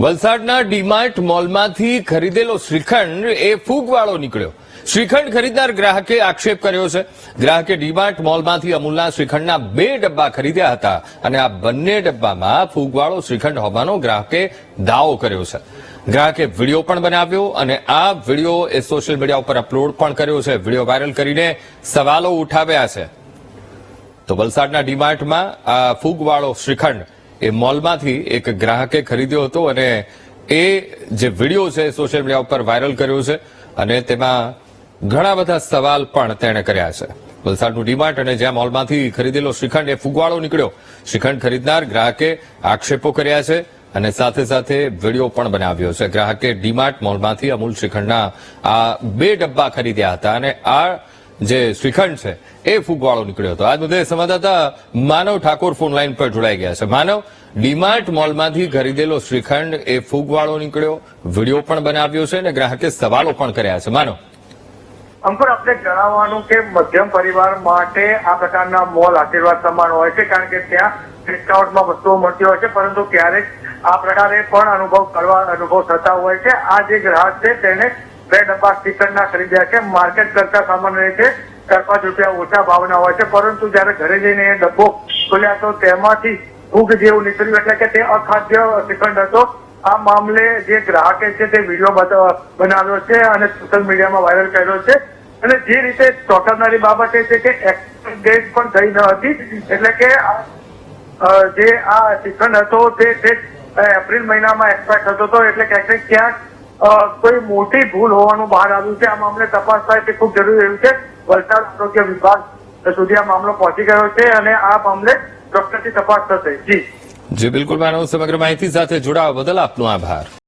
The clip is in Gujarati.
વલસાડના ડીમાર્ટ મોલમાંથી ખરીદેલો શ્રીખંડ એ ફૂગવાળો નીકળ્યો. શ્રીખંડ ખરીદનાર ગ્રાહકે આક્ષેપ કર્યો છે. ગ્રાહકે ડીમાર્ટ મોલમાંથી અમૂલના શ્રીખંડના બે ડબ્બા ખરીદ્યા હતા અને આ બંને ડબ્બામાં ફૂગવાળો શ્રીખંડ હોવાનો ગ્રાહકે દાવો કર્યો છે. ગ્રાહકે વીડિયો પણ બનાવ્યો અને આ વીડિયો એ સોશિયલ મીડિયા ઉપર અપલોડ પણ કર્યો છે. વીડિયો વાયરલ કરીને સવાલો ઉઠાવ્યા છે. તો વલસાડના ડીમાર્ટમાં આ ફૂગવાળો શ્રીખંડ એ મોલમાંથી એક ગ્રાહકે ખરીદ્યો હતો અને એ જે વીડિયો છે સોશિયલ મીડિયા ઉપર વાયરલ કર્યો છે અને તેમાં ઘણા બધા સવાલ પણ તેણે કર્યા છે. વલસાડનું ડીમાર્ટ અને જ્યાં મોલમાંથી ખરીદેલો શ્રીખંડ એ ફુગવાળો નીકળ્યો. શ્રીખંડ ખરીદનાર ગ્રાહકે આક્ષેપો કર્યા છે અને સાથે સાથે વીડિયો પણ બનાવ્યો છે. ગ્રાહકે ડીમાર્ટ મોલમાંથી અમૂલ શ્રીખંડના આ બે ડબ્બા ખરીદ્યા હતા અને આ જે શ્રીખંડ છે, એ ફૂગવાળો નીકળ્યો હતો. આજ બધે સંવાદદાતા માનવ ઠાકોર ફોન લાઈન પર જોડાઈ ગયા છે. માનવ, ડીમાર્ટ મોલમાંથી ખરીદેલો શ્રીખંડ, એ ફૂગવાળો નીકળ્યો. વીડિયો પણ બનાવ્યો છે અને ગ્રાહકે સવાલો પણ કર્યા છે. માનવ. અંકુર આપણે જણાવવાનું કે મધ્યમ પરિવાર માટે આ પ્રકારના મોલ આશીર્વાદ સમાન હોય છે, કારણ કે ત્યાં ડિસ્કાઉન્ટમાં વસ્તુઓ મળતી હોય છે, પરંતુ ક્યારેક આ પ્રકારે પણ અનુભવ કરવા, અનુભવ થતા હોય છે. આ જે ગ્રાહક છે, તેને બે ડબ્બા સ્ટીકરના ખરીદ્યા છે. માર્કેટ કરતા સામાન્ય રીતે ચાર પાંચ રૂપિયા ઓછા ભાવના હોય છે. પરંતુ જયારે ઘરે જઈને એ ડબ્બો ખોલ્યા તો તેમાંથી ફૂગ જેવું નીકળ્યું. એટલે કે તે અખાદ્ય શ્રીખંડ હતો. આ મામલે જે ગ્રાહકે છે તે વીડિયો બનાવ્યો છે અને સોશિયલ મીડિયામાં વાયરલ કર્યો છે. અને જે રીતે ચોંકાવનારી બાબત એ છે કે એક્સિડેન્ટ પણ થઈ ન હતી. એટલે કે જે આ શ્રીખંડ હતો તે એપ્રિલ મહિનામાં એક્સપાયર થતો હતો. એટલે કે ક્યાંક કોઈ મોટી ભૂલ હોવાનું બહાર આવ્યું છે? આ મામલે તપાસ થાય તે ખૂબ જરૂરી રહ્યું છે. વલસાડ આરોગ્ય વિભાગ સુધી આ મામલો પહોંચી ગયો છે અને આ મામલે ચોક્કસથી તપાસ થશે. જી. જી, બિલકુલ. માનવ સમગ્ર માહિતી સાથે જોડાવા બદલ આપનો આભાર.